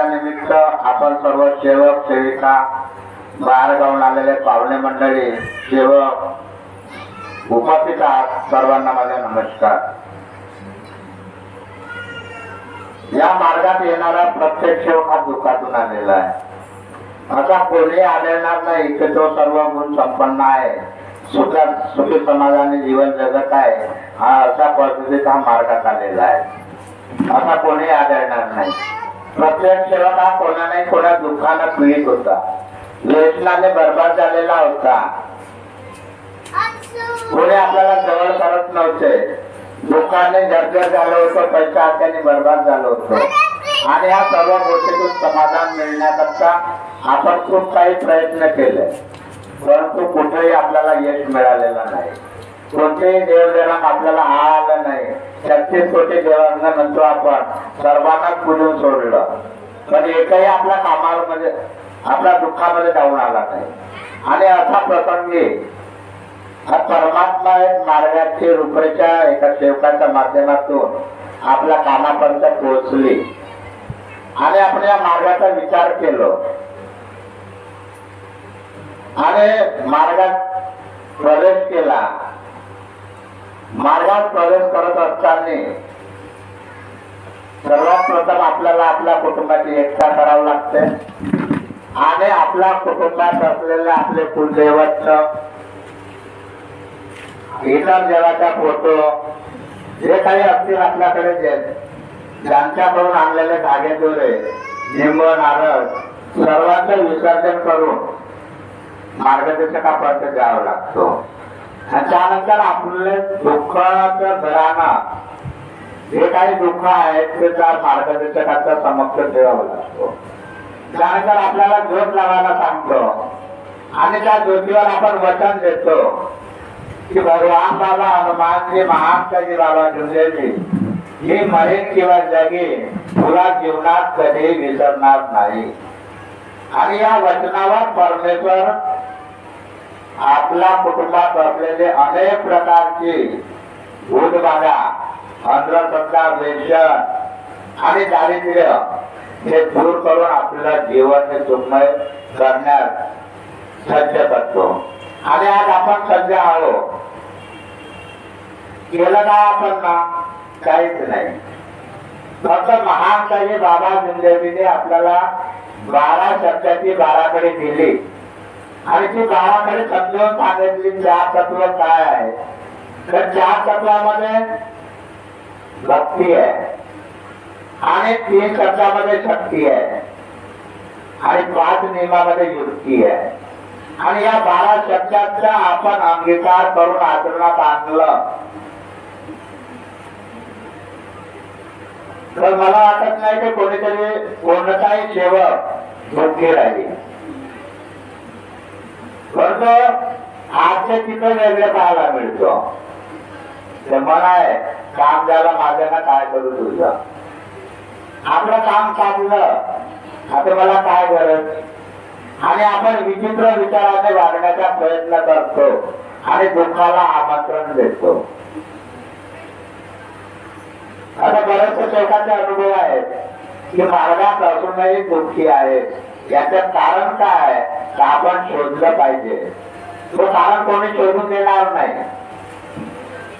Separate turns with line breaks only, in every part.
निमित्त आपण सर्व सेवक सेविका बाहेर गाऊन आलेले पाहुणे मंडळी सेवक उपस्थित आहात. सर्वांना माझा नमस्कार. या मार्गात येणारा प्रत्येक सेवक हा दुःखातून आलेला आहे. आता कोणी आढळणार नाही की तो सर्व गुण संपन्न आहे. सुखा सुखी समाजाने जीवन जगत आहे. हा अशा पद्धतीत हा मार्गात आलेला आहे. असा कोणी आढळणार नाही. प्रत्येक हा कोणा नाही कोणा दुःखाला पीडित होता. व्यसनाने बर्बाद झालेला होता. कोणी आपल्याला जवळ करत नव्हते. दुःखाने जर्जर झालं होतं पैसा हाताने बर्बाद झालं होतं. आणि या सर्व गोष्टीतून समाधान मिळण्याकरता आपण खूप काही प्रयत्न केले. परंतु कुठेही आपल्याला यश मिळालेलं नाही. कोणत्याही देवदेवान आपल्याला आलं नाही. छत्तीस कोटी देवांना म्हणतो आपण सर्वांना पुजून सोडलं. पण एकही आपल्या कामामध्ये आपल्या दुःखामध्ये जाऊन आला नाही. आणि असा प्रसंगी हा परमात्मा एक मार्गाची रुपरेच्या एका सेवकाच्या माध्यमातून आपल्या कामापर्यंत पोहोचली. आणि आपण या मार्गाचा विचार केलो. आणि मार्गात प्रवेश केला. मार्गात प्रवेश करत असताना सर्वात प्रथम आपल्याला आपल्या कुटुंबाची एकता करावी लागते. आणि आपल्या कुटुंबात असलेले आपले कुलदैवत इतर देवाचा फोटो जे काही असतील आपल्याकडे जे ज्यांच्याकडून आणलेले धागे दोरे निंब नारळ सर्वांचं विसर्जन करून मार्गदर्शकापर्यंत जावं लागतो. आणि त्यानंतर आपले दुःखाचं घराणं जे काही दुःख आहेत ते त्या मार्गदर्शकाच्या समक्ष ठेवावा लागतो. त्यानंतर आपल्याला ज्योत लावायला सांगतो. आणि त्या ज्योतीवर आपण वचन देतो. की भगवान बाबा हनुमान जी महान जी बाबा जुंदेजी हे मरेन किंवा जगे तुला जीवनात कधी विसरणार नाही. आणि या वचनावर परमेश्वर आपल्या कुटुंबात असलेले अनेक प्रकारचे भूतबाधा अंधश्रद्धा व्यसन आणि दारिद्र्य हे दूर करून आपल्याला जीवन हे सुखमय करण्यास सज्ज करतो. आणि आज आपण सज्ज आहोत. केलं का आपण ना? काहीच नाही. फक्त महान काही बाबा जिंदेवीने आपल्याला बारा शब्दाची बाराकडे दिली. आणि ती गावाकडे समजावून सांगितली चार तत्व काय आहे? तर चार तत्वामध्ये भक्ती आहे. आणि तीन तत्वामध्ये शक्ती आहे. आणि पाच नियमामध्ये युक्ती आहे. आणि या बारा शब्दांचा आपण अंगीकार करून आचरणात आणलं. तर मला वाटत नाही की कोणीतरी कोणताही सेवक भक्ती राहील. परंतु आजच्या तिथं वेगळं पाहायला मिळतो. ते मला आहे काम झालं माझं ना काय करू तुझं? आपलं काम चाललं आता मला काय गरज? आणि आपण विचित्र विचाराने वागण्याचा प्रयत्न करतो आणि दुःखाला आमंत्रण देतो. आता बरेचसे सेवकाचे अनुभव आहेत की मार्गात असूनही दुःखी आहेत. याच कारण काय? तर आपण शोधलं पाहिजे? तो कारण कोणी शोधून देणार नाही.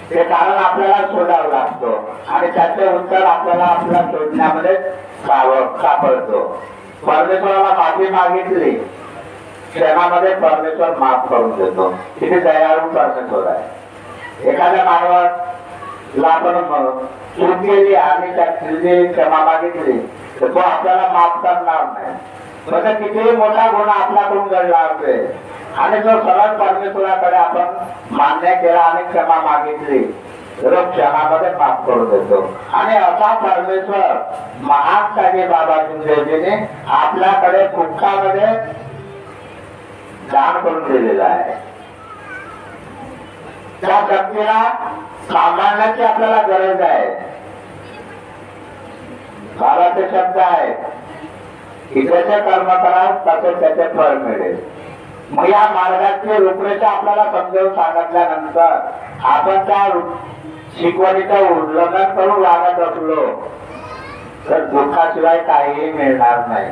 ते कारण आपल्याला शोधावं लागतो. आणि त्याचे उत्तर आपल्याला आपल्या शोधण्यामध्ये सापडतो. परमेश्वराला माफी मागितली. क्षणामध्ये परमेश्वर माफ करून देतो. किती दयाळू परमेश्वर आहे. एखाद्या मानवाला आपण चूक केली आणि त्या चुकीची क्षमा मागितली तर तो आपल्याला माफ करणार नाही. म्हणजे कितीही मोठा गुन्हा आपल्याकडून घडला असेल आणि जो सरळ परमेश्वराकडे आपण मान्य केला आणि क्षमा मागितली तर तो क्षणामध्ये माफ करून देतो. आणि असा परमेश्वर महान काही बाबा देवजीने आपल्याकडे दुःखामध्ये दान करून दिलेला आहे. त्या शक्तीला सांभाळण्याची आपल्याला गरज आहे. बाबाचे शब्द आहेत. की जसे कर्म कराल तसे त्याचे फळ मिळेल. मग या मार्गाची रूपरेषा आपल्याला समजावून सांगितल्यानंतर आपण त्या शिकवणीचं उल्लंघन करून वागत असलो तर दुःखाशिवाय काहीही मिळणार नाही.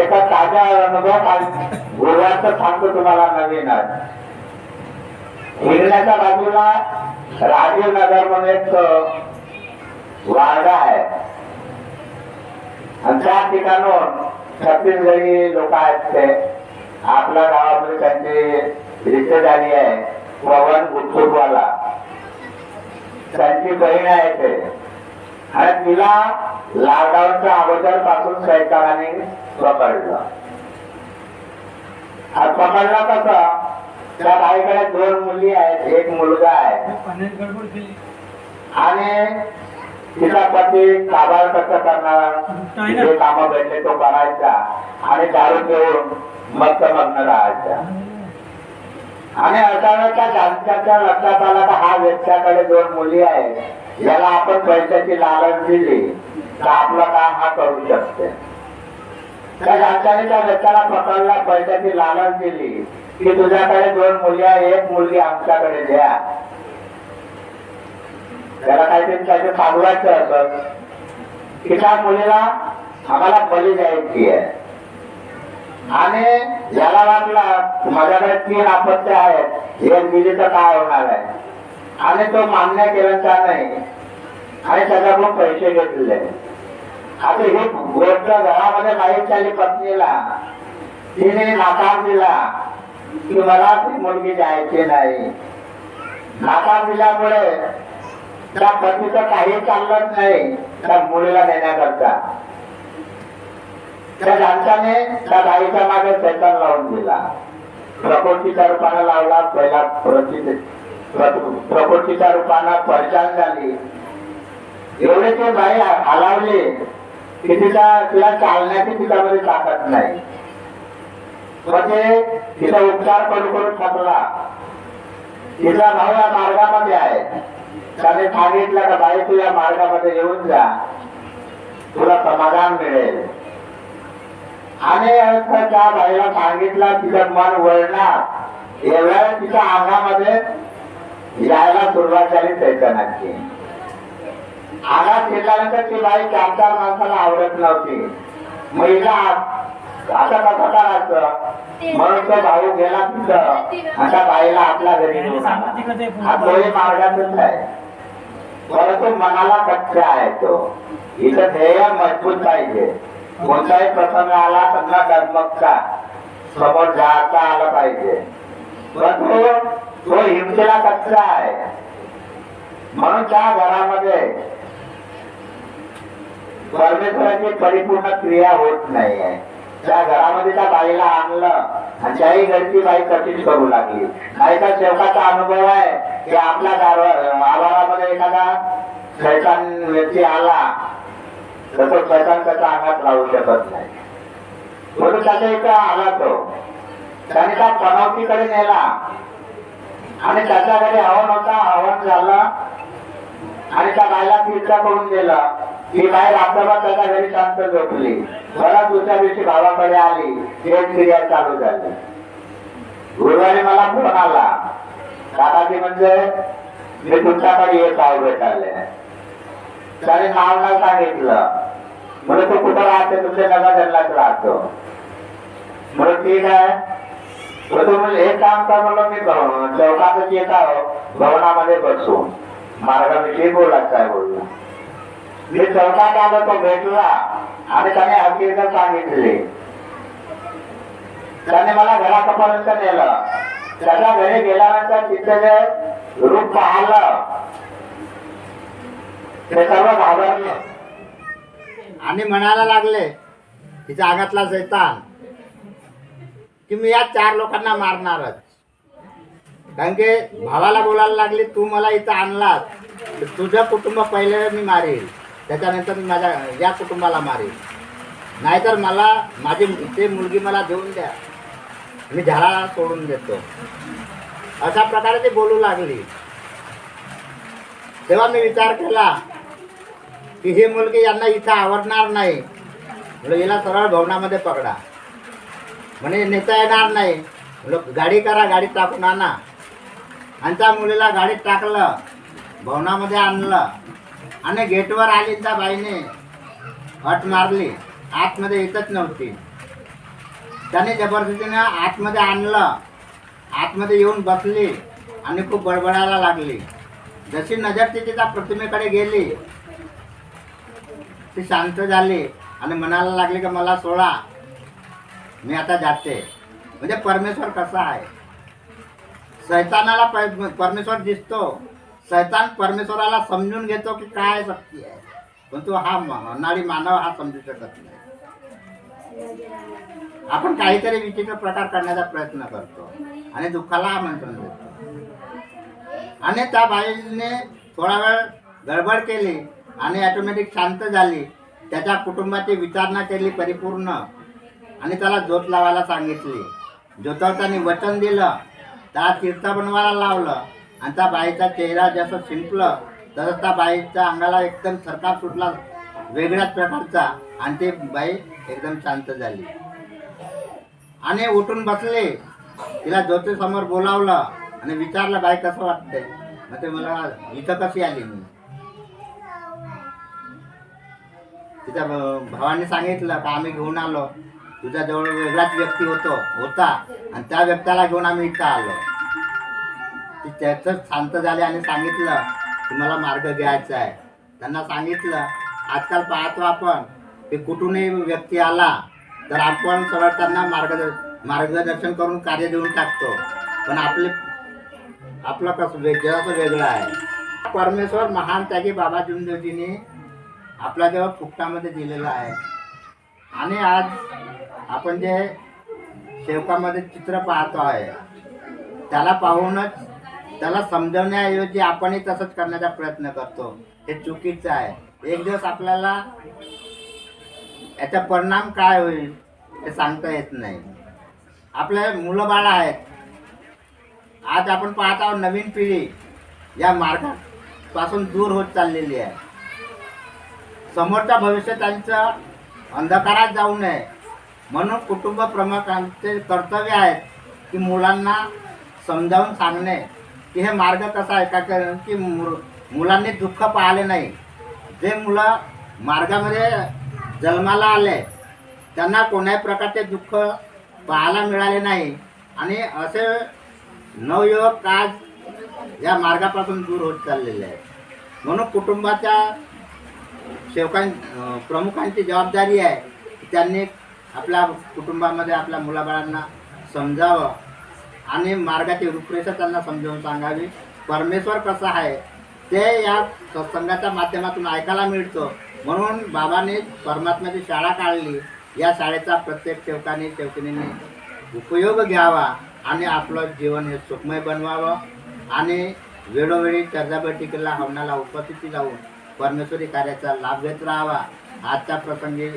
एका ताज्या अनुभव गुरुवारचं सांगतो तुम्हाला नवीन हिरण्याच्या बाजूला राजीव नगर म्हणून एक वाडा आहे. आणि त्या ठिकाणून छत्तीसगडी लोक आहेत ते. आपल्या गावामध्ये त्यांची रिश्तेदारी आहे पवन गुपचूपवाला त्यांची बहीण आहे ते. आणि तिला लॉकडाऊनच्या अगोदरपासून सैतानाने पकडलं. आणि पकडलं कसं? त्या बाईकडे दोन मुली आहेत एक मुलगा आहे. आणि पती काबार कसं करणार? जे काम भेटले तो करायचा. आणि दारू घेऊन मस्त मग्न राहायचा. आणि अचानक त्या लक्षात आला का हा व्यक्त्याकडे दोन मुली आहेत. याला आपण पैशाची लालच दिली. तर आपलं काम हा करू शकते. त्या जाणत्याने त्या व्यक्तीला पकडला पैशाची लालच दिली. की तुझ्याकडे दोन मुली आहे एक मुलगी आमच्याकडे द्या. त्याला काहीतरी काहीतरी सांगवायचं असं की त्या मुलीला आम्हाला बली द्यायची आहे. आणि याला वाटला माझ्याकडे तीन आपत्ती आहेत. हे दिली तर काय होणार आहे? आणि तो मान्य केल्याचा नाही. आणि त्याच्याकडून पैसे घेतले. आता ही गोष्ट घरामध्ये माहीत झाली पत्नीला. तिने नाकार दिला की मला ती मुलगी द्यायची नाही. नाकार दिल्यामुळे त्या पतीचं काही चाललंच नाही. त्या मुलीला नेण्याकरता त्या जाणताने त्या गाईच्या मागे सैतान लावून दिला. प्रकृतीच्या रूपाने लावला पहिला प्रकृती प्रकृतीच्या रूपानं परेशान झाली. एवढे ते बाई हलावले की तिचा तिला चालण्याची तिच्यामध्ये ताकद नाही. म्हणजे तिचा उपचार करून करून थकला. तिचा भाऊ या मार्गामध्ये आहे. त्याने सांगितलं का बाई तू या मार्गामध्ये येऊन जा. तुला समाधान मिळेल. आणि अर्थ त्या बाईला सांगितलं तिचं मन वळणार. एवढ्या तिच्या अंगामध्ये यायला सुरुवात झाली चैतन्याची. अंगात शिरल्यानंतर ती बाई चार चार माणसाला आवडत नव्हती. महिला आता कसं करायचं? म्हणून तो भाऊ गेला तिथं. आता बाईला आपल्या घरी हा दोन्ही मार्गातच आहे. परंतु मनाला कच्चा आहे तो. इथं ध्येय मजबूत पाहिजे. कोणताही प्रसंग आला त्यांना न डगमगता समोर जाता आलं पाहिजे. परंतु तो हिमतीला कच्चा आहे. म्हणून त्या घरामध्ये परमेश्वराची परिपूर्ण क्रिया होत नाही आहे त्या घरामध्ये त्या बाईला आणलं आणि त्याही घरची बाई कठीण करू लागली. काही तर शेवटाचा अनुभव आहे की आपल्या दार- आवारामध्ये एखादा शैतान व्यक्ती आला तर तो शैतान त्याच्या अंगात राहू शकत नाही. म्हणून त्याच्या इथं आला तो. त्याने त्या पनवतीकडे नेला. आणि त्याच्याकडे हवन होता हवन झालं. आणि त्या बाईला तीर्थ करून दिलं. ती बाहेर रात्रभर त्याच्या घरी शांत झोपली. मला दुसऱ्या दिवशी भावाकडे आली. एक क्रिया चालू झाली. गुरुवारी मला फोन आला. दादाजी म्हणजे मी तुमच्याकडे येत आहो भेटायला. त्याने नाव नाही सांगितलं. म्हणून तो कुठं राहते? तुमच्या नगरला राहतो. म्हणून ठीक आहे म्हणजे हे काम कर म्हणलं मी भवन चौकातच येत आहो. भवनामध्ये बसून मार्गाविषयी बोलायचं आहे बोलला मी स्वतः आलो तो भेटला. आणि त्याने हकीकत सांगितले. त्याने मला घरापर्यंत नेलं. त्याच्या घरी गेल्यानंतर तिथे रूप पाहिलं. ते सर्व घाबरले.
आणि म्हणायला लागले तिच्या आगातला सैतान की मी या चार लोकांना मारणारच. कारण की भावाला बोलायला लागली तू मला इथं आणलास तर तुझं कुटुंब पहिले मी मारेल त्याच्यानंतर मी माझ्या या कुटुंबाला मारेन नाहीतर मला माझी ते मुलगी मला देऊन द्या. मी झाडाला सोडून देतो. अशा प्रकारे ती बोलू लागली. तेव्हा मी विचार केला की ही मुलगी यांना इथं आवडणार नाही. म्हणजे हिला सरळ भवनामध्ये पकडा. म्हणे नेता येणार नाही. म्हणलं गाडी करा गाडीत टाकून आणा. आणि त्या मुलीला गाडीत टाकलं. भवनामध्ये आणलं. आणि गेटवर आली त्या बाईने हट मारली. आतमध्ये येतच नव्हती. त्याने जबरदस्तीनं आतमध्ये आणलं. आतमध्ये येऊन बसली आणि खूप बडबडायला लागली. जशी नजर ती तिच्या प्रतिमेकडे गेली ती शांत झाली आणि म्हणायला लागली की मला सोडा. मी आता जाते. म्हणजे परमेश्वर कसा आहे? सैतानाला प- परमेश्वर दिसतो. सैतान परमेश्वराला समजून घेतो की काय शक्ती आहे. पण तो हा अनाडी मानव हा समजू शकत नाही. आपण काहीतरी विचित्र प्रकार करण्याचा प्रयत्न करतो आणि दुःखाला आमंत्रण देतो. आणि त्या बाईने थोडा वेळ गडबड केली आणि ऑटोमॅटिक शांत झाली. त्याच्या कुटुंबाची विचारणा केली परिपूर्ण. आणि त्याला जोत लावायला सांगितली. ज्योतावतानी वचन दिलं. त्याला तीर्थ बनवायला लावलं. आणि त्या बाईचा चेहरा जसं शिंपलं तसं त्या बाईच्या अंगाला एकदम थरकाप सुटला वेगळ्याच प्रकारचा आणि ती बाई एकदम शांत झाली. आणि उठून बसले तिला ज्योतिसमोर बोलावलं आणि विचारलं बाई कसं वाटतंय? मग ते मला इथं कशी आली मी? तिच्या भावाने सांगितलं का आम्ही घेऊन आलो? तुझ्या जवळ वेगळाच व्यक्ती होतो होता आणि त्या व्यक्तीला घेऊन आम्ही इथं आलो. की त्याचं शांत झाले आणि सांगितलं की मला मार्ग घ्यायचा आहे. त्यांना सांगितलं आजकाल पाहतो आपण की कुठूनही व्यक्ती आला तर आपण सरळ त्यांना मार्गद मार्गदर्शन करून कार्य देऊन टाकतो. पण आपले आपलं कसं वेगळं जरासं वेगळं आहे. परमेश्वर महान त्यागी बाबा जुंदेवजीने आपला जेव्हा फुकटामध्ये दिलेला आहे. आणि आज आपण जे सेवकामध्ये चित्र पाहतो आहे त्याला पाहूनच त्याला समजवण्याऐवजी आपणही तसंच करण्याचा प्रयत्न करतो. हे चुकीचं आहे. एक दिवस आपल्याला याचा परिणाम काय होईल हे सांगता येत नाही. आपल्या मुलं बाळ आहेत. आज आपण पाहत आहोत नवीन पिढी या मार्गापासून दूर होत चाललेली आहे. समोरचं भविष्य त्यांचं अंधकारात जाऊ नये. म्हणून कुटुंब प्रमुखांचे कर्तव्य आहेत की मुलांना समजावून सांगणे. की हे मार्ग कसा आहे? का कारण की मु- मुलांनी दुःख पाहिले नाही. जे मुलं मार्गामध्ये जन्माला आले त्यांना कोणाही प्रकारचे दुःख पाहायला मिळाले नाही. आणि असे नवयुवक आज या मार्गापासून दूर होत चाललेले आहेत. म्हणून कुटुंबाच्या सेवकां प्रमुखांची जबाबदारी आहे त्यांनी आपल्या कुटुंबामध्ये आपल्या मुलाबाळांना समजावं. आणि मार्गाची रूपरेषा त्यांना समजावून सांगावी. परमेश्वर कसा आहे ते या सत्संगाच्या माध्यमातून ऐकायला मिळतं. म्हणून बाबांनी परमात्म्याची शाळा काढली. या शाळेचा प्रत्येक सेवकाने सेवकिनीने उपयोग घ्यावा आणि आपलं जीवन हे सुखमय बनवावं आणि वेळोवेळी चर्चा बैठकीला हवनाला उपस्थिती जाऊन परमेश्वरी कार्याचा लाभ घेत राहावा. आजच्या प्रसंगी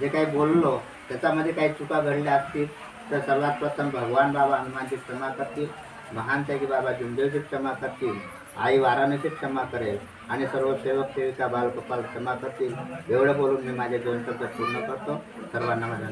जे काही बोललो त्याच्यामध्ये काही चुका घडल्या असतील तर सर्वात प्रथम भगवान बाबा हनुमानची क्षमा करतील महान त्यागी बाबा जुंदेवची क्षमा करतील आई वाराणसी क्षमा करेल आणि सर्व सेवक सेविका बालगोपाल क्षमा करतील. एवढं बोलून मी माझे दोन शब्द पूर्ण करतो. सर्वांना माझा